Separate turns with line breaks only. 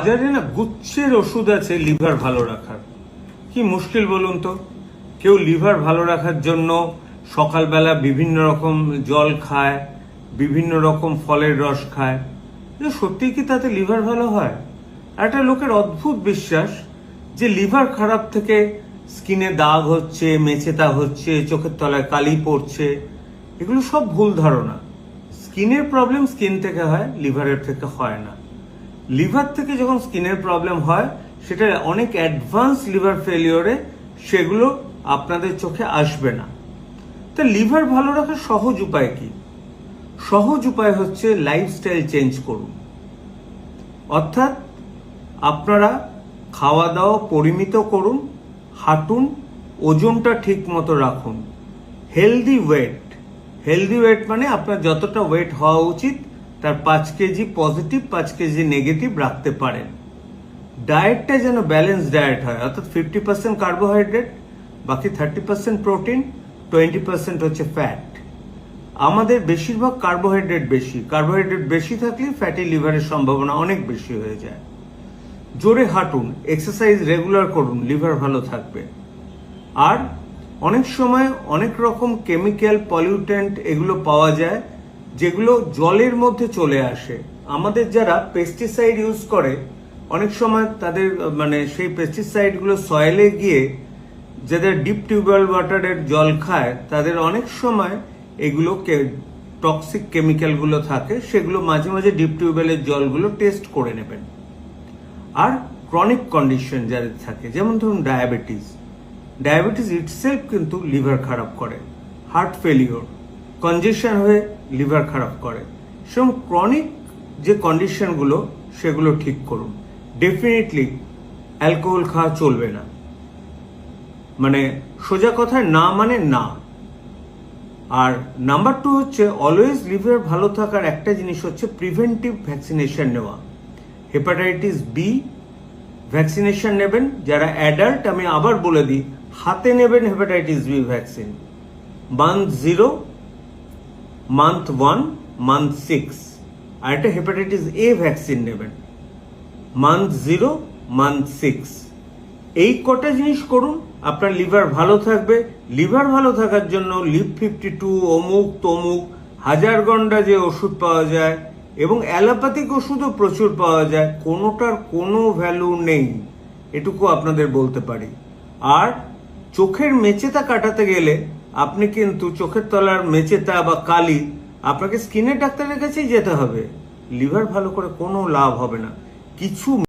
বাজারে না গুচ্ছের ওষুধ আছে লিভার ভালো রাখার। কি মুশকিল বলুন তো? কেউ লিভার ভালো রাখার জন্য সকালবেলা বিভিন্ন রকম জল খায়, বিভিন্ন রকম ফলের রস খায়। সত্যি কি তাতে লিভার ভালো হয়? একটা লোকের অদ্ভুত বিশ্বাস যে লিভার খারাপ থেকে স্কিনে দাগ হচ্ছে, মেচেতা হচ্ছে, চোখের তলায় কালি পড়ছে, এগুলো সব ভুল ধারণা। স্কিনের প্রবলেম স্কিন থেকে হয়, লিভারের থেকে হয় না। লিভার থেকে যখন স্কিনের প্রবলেম হয়, সেটা অনেক অ্যাডভান্স লিভার ফেলিওরে সেগুলো আপনাদের চোখে আসবে না। তা লিভার ভালো রাখার সহজ উপায় কি? সহজ উপায় হচ্ছে লাইফস্টাইল চেঞ্জ করুন। অর্থাৎ আপনারা খাওয়া দাওয়া পরিমিত করুন, হাঁটুন, ওজনটা ঠিক মতো রাখুন। হেলদি ওয়েট হেলদি ওয়েট মানে আপনার যতটা ওয়েট হওয়া উচিত তার পাঁচ কেজি পজিটিভ পাঁচ কেজি নেগেটিভ রাখতে পারেন। ডায়েটটা যেন ব্যালেন্স ডায়েট হয়, অর্থাৎ ফিফটি পার্সেন্ট কার্বোহাইড্রেট বাকি thirty percent protein twenty percent হচ্ছে ফ্যাট আমাদের বেশিরভাগ কার্বোহাইড্রেট বেশি। কার্বোহাইড্রেট বেশি থাকলে ফ্যাটি লিভারের সম্ভাবনা অনেক বেশি হয়ে যায়। জোরে হাঁটুন এক্সারসাইজ রেগুলার করুন, লিভার ভালো থাকবে। আর অনেক সময় অনেক রকম কেমিক্যাল পলিউটেন্ট এগুলো পাওয়া যায় যেগুলো জলের মধ্যে চলে আসে। আমাদের যারা পেস্টিসাইড ইউজ করে, অনেক সময় তাদের মানে সেই পেস্টিসাইডগুলো সয়েলে গিয়ে যাদের ডিপ টিউবওয়েল ওয়াটারের জল খায়, তাদের অনেক সময় এগুলো টক্সিক কেমিক্যালগুলো থাকে, সেগুলো মাঝে মাঝে ডিপ টিউবওয়েলের জলগুলো টেস্ট করে নেবেন। আর ক্রনিক কন্ডিশন যাদের থাকে, যেমন ধরুন ডায়াবেটিস ডায়াবেটিস ইটসেলফ কিন্তু লিভার খারাপ করে হার্ট ফেলিওর কনজেশন হয়ে লিভার খারাপ করে। সেরকম ক্রনিক যে কন্ডিশনগুলো সেগুলো ঠিক করুন। ডেফিনেটলি অ্যালকোহল খাওয়া চলবে না। মানে সোজা কথায় না মানে না। আর নাম্বার টু হচ্ছে অলওয়েজ লিভার ভালো থাকার একটা জিনিস হচ্ছে প্রিভেন্টিভ ভ্যাকসিনেশন নেওয়া। হেপাটাইটিস বি ভ্যাকসিনেশন নেবেন। যারা অ্যাডাল্ট আমি আবার বলে দিই, হাতে নেবেন hepatitis B vaccine month zero month one month six আর একটা হেপাটাইটিস এ ভ্যাকসিন নেবেন। মান্থ জিরো মান্থ সিক্স এই কটা জিনিস করুন, আপনার লিভার ভালো থাকবে। লিভার ভালো থাকার জন্য লিভ ফিফটি টু অমুক, তমুক, হাজার গন্ডা যে ওষুধ পাওয়া যায় এবং অ্যালোপ্যাথিক ওষুধও প্রচুর পাওয়া যায়, কোনোটার কোনো ভ্যালু নেই। এটুকু আপনাদের বলতে পারি। আর চোখের মেচেতা কাটাতে গেলে আপনি কিন্তু চোখের তলার মেচেতা বা কালি, আপনাকে স্কিনের ডাক্তারের কাছেই যেতে হবে। লিভার ভালো করে কোনো লাভ হবে না। কিছু